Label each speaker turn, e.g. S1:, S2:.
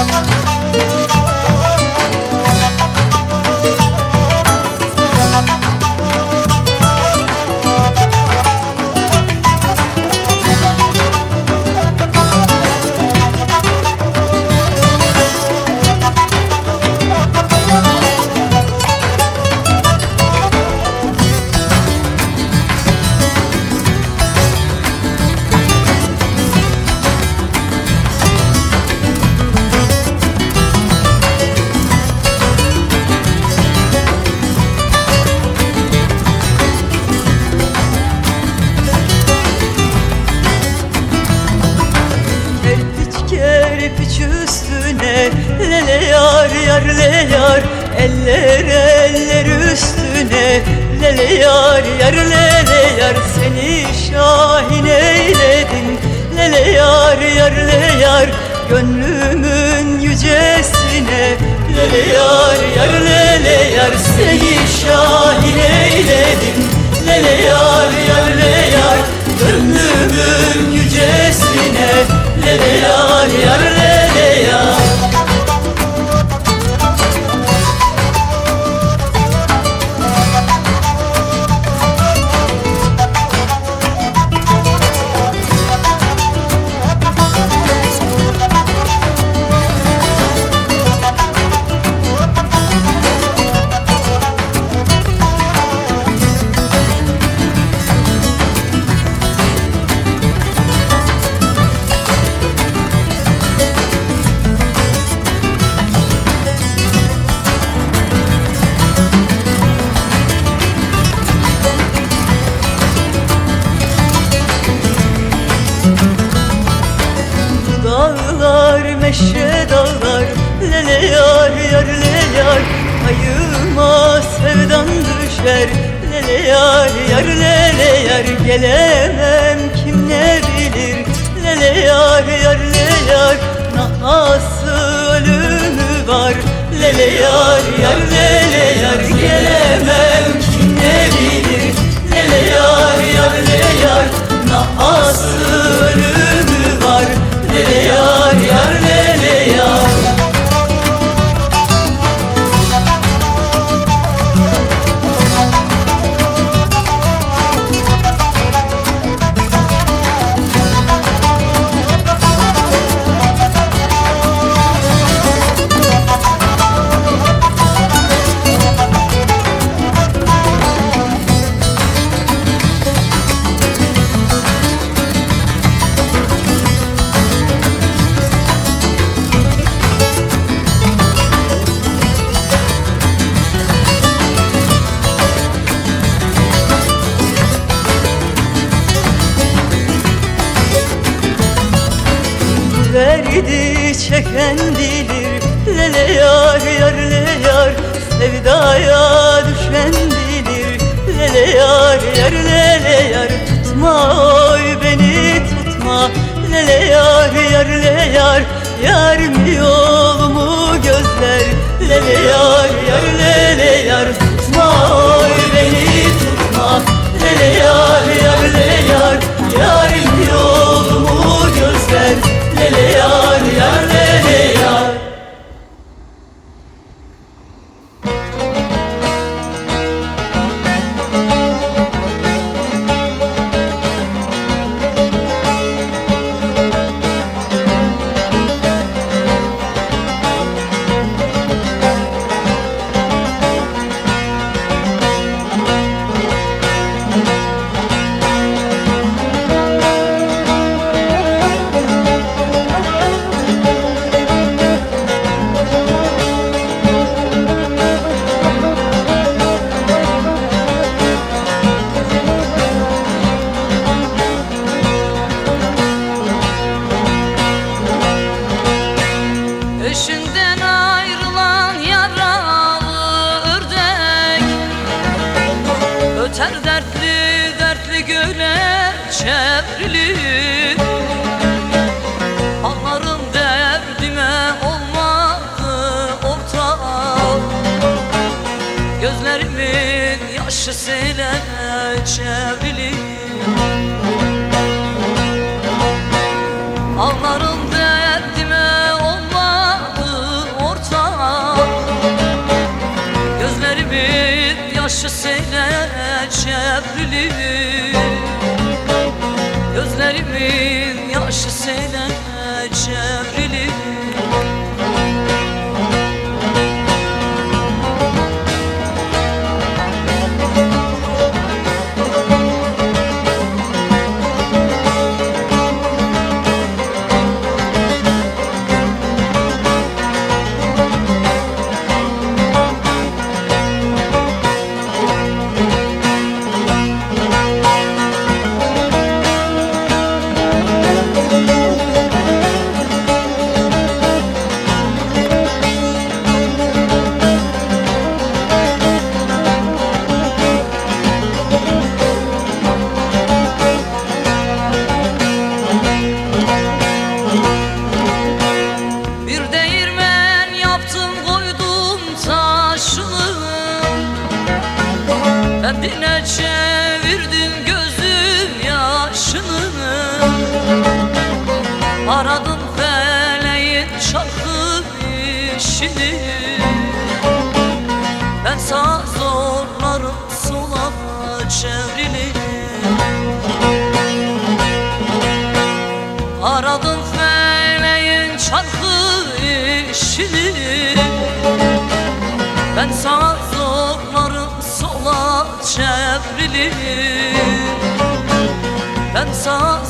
S1: Thank you. Yar le yar Eller eller üstüne. Lele yar yar lele yar Seni şahin eyledim. Lele yar yar le yar Gönlümün yücesine. Lele yar yar lele yar Seni şahin eyledim. Lele yar yar sevdan düşer Lele yar yar lele yar Gelemem. Kim ne bilir? Lele yar yar le yar. Nasıl ölümü var? Lele yar yar lele yar Gelemem. kim Bilir Lele yar yar le yar Sevdaya düşen bilir. Lele yar yar lele yar Tutma oy beni tutma. Lele yar yar le yar Yar mı yolumu gözler? Lele yar yar lele yar
S2: Yolların derdime olmadı ortak Gözlerimin yaşı seyle çevrili Gözlerimin yaşı seyle Derdine çevirdin gözün yaşını. Aradın feleğin çarkı işini. Ben sağ zorlarım sola çevrilir Aradın feleğin çarkı işini. Ben sana çevrilir. Ben sana